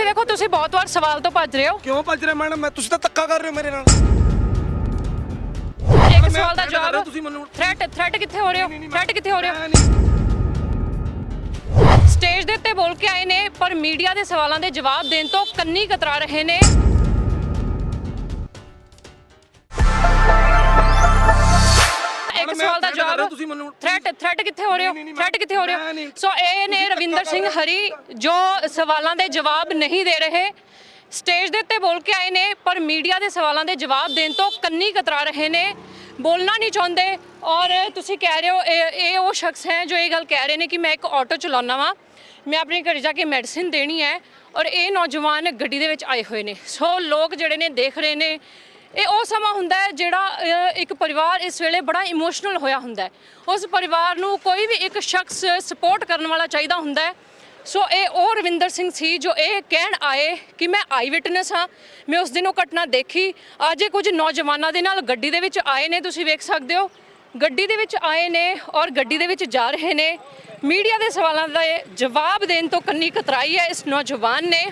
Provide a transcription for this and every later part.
ਤੁਸੀਂ ਦੇਖੋ ਤੁਸੀਂ ਬਹੁਤ ਵਾਰ ਸਵਾਲ ਤੋਂ ਭੱਜ ਰਹੇ ਹੋ। ਕਿਉਂ ਭੱਜ ਰਹੇ ਮੈਡਮ? ਮੈਂ ਤੁਸੀਂ ਤਾਂ ਧੱਕਾ ਕਰ ਰਹੇ ਹੋ ਮੇਰੇ ਨਾਲ। ਇੱਕ ਮੈਂ ਸਵਾਲ ਦਾ threat ਕਰ ਰਿਹਾ, ਜਵਾਬ ਤੁਸੀਂ ਮੈਨੂੰ- ਥ੍ਰੈਟ ਥ੍ਰੈਟ ਕਿੱਥੇ ਹੋ ਰਹੇ ਹੋ? ਨਹੀਂ, ਥ੍ਰੈਟ ਕਿੱਥੇ ਹੋ ਰਹੇ ਹੋ? ਮੈਂ ਨਹੀਂ- ਸਟੇਜ ਦੇ ਉੱਤੇ ਬੋਲ ਕੇ ਆਏ ਨੇ ਪਰ ਮੀਡੀਆ ਦੇ ਸਵਾਲਾਂ ਦੇ ਜਵਾਬ ਦੇਣ ਤੋਂ ਕੰਨੀ ਕਤਰਾ ਰਹੇ ਨੇ। ਤੁਸੀਂ ਮੈਨੂੰ- ਥ੍ਰੈਟ ਥ੍ਰੈਟ ਕਿੱਥੇ ਹੋ ਰਹੇ ਹੋ? ਥ੍ਰੈਟ ਕਿੱਥੇ ਹੋ ਰਹੇ ਹੋ। ਸੋ ਇਹ ਨੇ ਰਵਿੰਦਰ ਸਿੰਘ ਹਰੀ ਜੋ ਸਵਾਲਾਂ ਦੇ ਜਵਾਬ ਨਹੀਂ ਦੇ ਰਹੇ ਸਟੇਜ ਦੇ ਉੱਤੇ ਬੋਲ ਕੇ ਆਏ ਨੇ ਪਰ ਮੀਡੀਆ ਦੇ ਸਵਾਲਾਂ ਦੇ ਜਵਾਬ ਦੇਣ ਤੋਂ ਕੰਨੀ ਕਤਰਾ ਰਹੇ ਨੇ ਬੋਲਣਾ ਨਹੀਂ ਚਾਹੁੰਦੇ ਔਰ ਤੁਸੀਂ ਕਹਿ ਰਹੇ ਹੋ ਇਹ ਉਹ ਸ਼ਖਸ ਹੈ ਜੋ ਇਹ ਗੱਲ ਕਹਿ ਰਹੇ ਨੇ ਕਿ ਮੈਂ ਇੱਕ ਆਟੋ ਚਲਾਉਣਾ ਵਾਂ ਮੈਂ ਆਪਣੇ ਘਰ ਜਾ ਕੇ ਮੈਡੀਸਿਨ ਦੇਣੀ ਹੈ ਔਰ ਇਹ ਨੌਜਵਾਨ ਗੱਡੀ ਦੇ ਵਿੱਚ ਆਏ ਹੋਏ ਨੇ। ਸੋ ਲੋਕ ਜਿਹੜੇ ਨੇ ਦੇਖ ਰਹੇ ਨੇ ਇਹ ਉਹ ਸਮਾਂ ਹੁੰਦਾ ਹੈ ਜਿਹੜਾ ਇੱਕ ਪਰਿਵਾਰ ਇਸ ਵੇਲੇ ਬੜਾ ਇਮੋਸ਼ਨਲ ਹੋਇਆ ਹੁੰਦਾ ਹੈ। ਉਸ ਪਰਿਵਾਰ ਨੂੰ ਕੋਈ ਵੀ ਇੱਕ ਸ਼ਖਸ ਸਪੋਰਟ ਕਰਨ ਵਾਲਾ ਚਾਹੀਦਾ ਹੁੰਦਾ ਹੈ। ਸੋ ਇਹ ਉਹ ਰਵਿੰਦਰ ਸਿੰਘ ਸੀ ਜੋ ਇਹ ਕਹਿਣ ਆਏ ਕਿ ਮੈਂ ਆਈ ਵਿਟਨੈਸ ਹਾਂ, ਮੈਂ ਉਸ ਦਿਨ ਉਹ ਘਟਨਾ ਦੇਖੀ। ਅੱਜ ਇਹ ਕੁਝ ਨੌਜਵਾਨਾਂ ਦੇ ਨਾਲ ਗੱਡੀ ਦੇ ਵਿੱਚ ਆਏ ਨੇ, ਤੁਸੀਂ ਵੇਖ ਸਕਦੇ ਹੋ। ਗੱਡੀ ਦੇ ਵਿੱਚ ਆਏ ਨੇ ਔਰ ਗੱਡੀ ਦੇ ਵਿੱਚ ਜਾ ਰਹੇ ਨੇ। ਮੀਡੀਆ ਦੇ ਸਵਾਲਾਂ ਦਾ ਜਵਾਬ ਦੇਣ ਤੋਂ ਕੰਨੀ ਕਤਰਾਈ ਹੈ ਇਸ ਨੌਜਵਾਨ ਨੇ।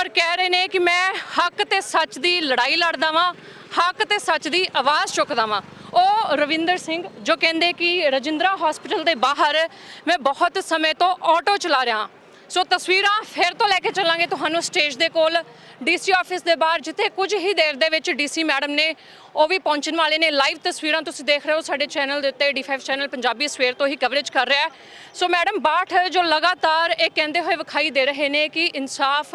ਔਰ ਕਹਿ ਰਹੇ ਨੇ ਕਿ ਮੈਂ ਹੱਕ ਤੇ ਸੱਚ ਦੀ ਲੜਾਈ ਲੜਦਾ ਵਾਂ, ਹੱਕ ਤੇ ਸੱਚ ਦੀ ਆਵਾਜ਼ ਚੁੱਕਦਾ ਵਾਂ। ਉਹ ਰਵਿੰਦਰ ਸਿੰਘ, ਜੋ ਕਹਿੰਦੇ ਕਿ ਰਜਿੰਦਰਾ ਹਸਪੀਟਲ ਦੇ ਬਾਹਰ ਮੈਂ ਬਹੁਤ ਸਮੇਂ ਤੋਂ ਆਟੋ ਚਲਾ ਰਿਹਾ ਸੋ ਤਸਵੀਰਾਂ ਫਿਰ ਤੋਂ ਲੈ ਕੇ ਚੱਲਾਂਗੇ ਤੁਹਾਨੂੰ ਸਟੇਜ ਦੇ ਕੋਲ ਡੀਸੀ ਆਫਿਸ ਦੇ ਬਾਹਰ, ਜਿੱਥੇ ਕੁਝ ਹੀ ਦੇਰ ਦੇ ਵਿੱਚ ਡੀਸੀ ਮੈਡਮ ਨੇ ਉਹ ਵੀ ਪਹੁੰਚਣ ਵਾਲੇ ਨੇ। ਲਾਈਵ ਤਸਵੀਰਾਂ ਤੁਸੀਂ ਦੇਖ ਰਹੇ ਹੋ, ਸਾਡੇ ਚੈਨਲ ਦੇ ਉੱਤੇ ਡੀ5 ਚੈਨਲ ਪੰਜਾਬੀ ਸਵੇਰ ਤੋਂ ਹੀ ਕਵਰੇਜ ਕਰ ਰਿਹਾ ਹੈ। ਸੋ ਮੈਡਮ ਬਾਠ ਜੋ ਲਗਾਤਾਰ ਇਹ ਕਹਿੰਦੇ ਹੋਏ ਵਿਖਾਈ ਦੇ ਰਹੇ ਨੇ ਕਿ ਇਨਸਾਫ